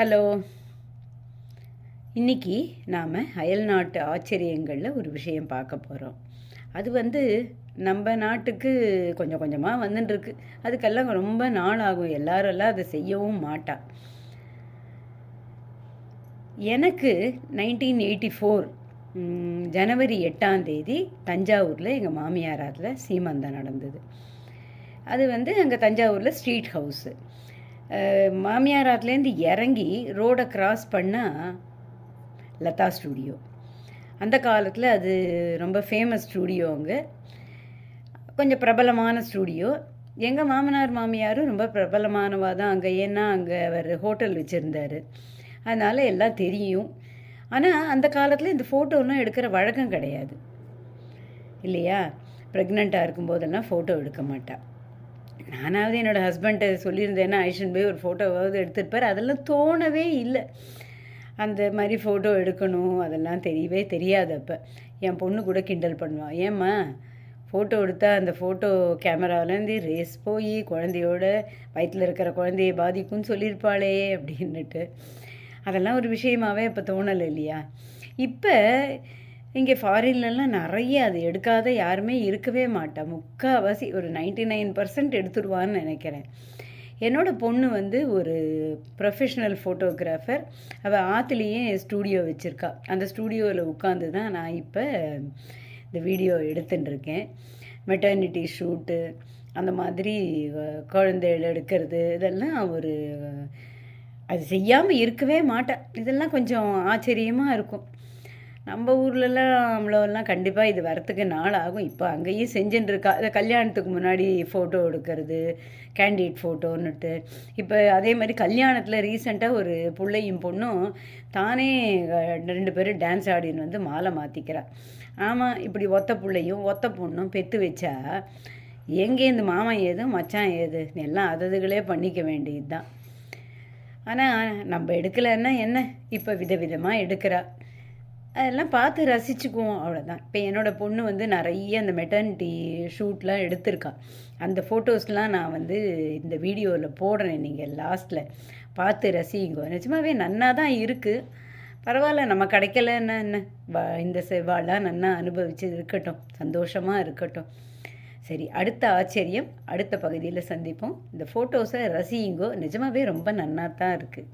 Hello. இன்னைக்கு நாம் அயல்நாட்டு ஆச்சரியங்களில் ஒரு விஷயம் பார்க்க போகிறோம் அது வந்து நம்ம நாட்டுக்கு கொஞ்சம் கொஞ்சமாக வந்துட்டுருக்கு அதுக்கெல்லாம் ரொம்ப நாள் ஆகும். எல்லாரெல்லாம் அதை செய்யவும் மாட்டா. எனக்கு நைன்டீன் எயிட்டி ஃபோர் ஜனவரி எட்டாம் தேதி தஞ்சாவூரில் எங்கள் மாமியாரில் சீமந்தம் நடந்தது. அது வந்து அங்கே தஞ்சாவூரில் ஸ்ட்ரீட் ஹவுஸு. மாமியாராத்துலேருந்து இறங்கி ரோடை கிராஸ் பண்ணால் லதா ஸ்டூடியோ அந்த காலத்தில் அது ரொம்ப ஃபேமஸ் ஸ்டூடியோ அங்கே. கொஞ்சம் பிரபலமான ஸ்டூடியோ எங்கள் மாமனார் மாமியாரும் ரொம்ப பிரபலமானவா தான் அங்கே. ஏன்னா அங்கே அவர் ஹோட்டல் வச்சுருந்தார். அதனால் எல்லாம் தெரியும். ஆனால் அந்த காலத்தில் இந்த ஃபோட்டோலாம் எடுக்கிற வழக்கம் கிடையாது. இல்லையா? ப்ரெக்னெண்ட்டாக இருக்கும்போதெல்லாம் ஃபோட்டோ எடுக்க மாட்டாள் நானாவது என்னோடய ஹஸ்பண்ட்டை சொல்லியிருந்தேன்னா ஐஷன் போய் ஒரு ஃபோட்டோவாவது எடுத்துருப்பார். அதெல்லாம் தோணவே இல்லை. அந்த மாதிரி ஃபோட்டோ எடுக்கணும் அதெல்லாம் தெரியவே தெரியாது அப்போ. என் பொண்ணு கூட கிண்டல் பண்ணுவான் ஏம்மா ஃபோட்டோ எடுத்தால் அந்த ஃபோட்டோ கேமராவிலேருந்து ரேஸ் போய் குழந்தையோட வயிற்றில் இருக்கிற குழந்தைய பாதிக்கும்னு சொல்லியிருப்பாளே அப்படின்னுட்டு. அதெல்லாம் ஒரு விஷயமாவே இப்போ தோணலை இல்லையா? இப்போ இங்கே ஃபாரின்லலாம் நிறைய அது எடுக்காத யாருமே இருக்கவே மாட்டா. முக்கால்வாசி ஒரு நைன்டி நைன் பர்சன்ட் எடுத்துருவான்னு நினைக்கிறேன். என்னோடய பொண்ணு வந்து ஒரு ப்ரொஃபஷ்னல் ஃபோட்டோகிராஃபர் அவள் ஆற்றுலேயே ஸ்டூடியோ வச்சுருக்கா. அந்த ஸ்டூடியோவில் உட்காந்து தான் நான் இப்போ இந்த வீடியோ எடுத்துட்டுருக்கேன். மெட்டர்னிட்டி ஷூட்டு அந்த மாதிரி குழந்தைகள் எடுக்கிறது இதெல்லாம் ஒரு அது செய்யாமல் இருக்கவே மாட்டேன் இதெல்லாம் கொஞ்சம் ஆச்சரியமாக இருக்கும். நம்ம ஊர்லலாம் அவ்வளோலாம் கண்டிப்பாக இது வரத்துக்கு நாள் ஆகும். இப்போ அங்கேயும் செஞ்சுட்டு இருக்கா அதை கல்யாணத்துக்கு முன்னாடி ஃபோட்டோ எடுக்கிறது கேண்டிட் ஃபோட்டோன்னுட்டு இப்போ அதே மாதிரி கல்யாணத்தில் ரீசெண்டாக ஒரு பிள்ளையும் பொண்ணும் தானே ரெண்டு பேரும் டான்ஸ் ஆடின்னு வந்து மாலை மாற்றிக்கிறா ஆமாம் இப்படி ஒத்த பிள்ளையும் ஒத்த பொண்ணும் பெற்று வச்சா எங்கேருந்து மாமன் ஏது மச்சான் ஏது? எல்லாம் அததுகளே பண்ணிக்க வேண்டியது தான் ஆனால் நம்ம எடுக்கலைன்னா என்ன? இப்போ விதவிதமாக எடுக்கிறா. அதெல்லாம் பார்த்து ரசிச்சுக்குவோம் அவ்வளோதான் இப்போ என்னோடய பொண்ணு வந்து நிறைய அந்த மெட்டர்னிட்டி ஷூட்லாம் எடுத்திருக்கா. அந்த ஃபோட்டோஸ்லாம் நான் வந்து இந்த வீடியோவில் போடுறேன் நீங்கள் லாஸ்ட்டில் பார்த்து ரசிங்க நிஜமாவே நன்னா தான் இருக்குது பரவாயில்ல நம்ம கிடைக்கலன்னா என்ன வா இந்த செவ்வாலாம் நன்னா அனுபவிச்சு இருக்கட்டும். சந்தோஷமாக இருக்கட்டும். சரி அடுத்த ஆச்சரியம். அடுத்த பகுதியில் சந்திப்போம். இந்த ஃபோட்டோஸை ரசியுங்கோ நிஜமாகவே ரொம்ப நன்னா தான் இருக்குது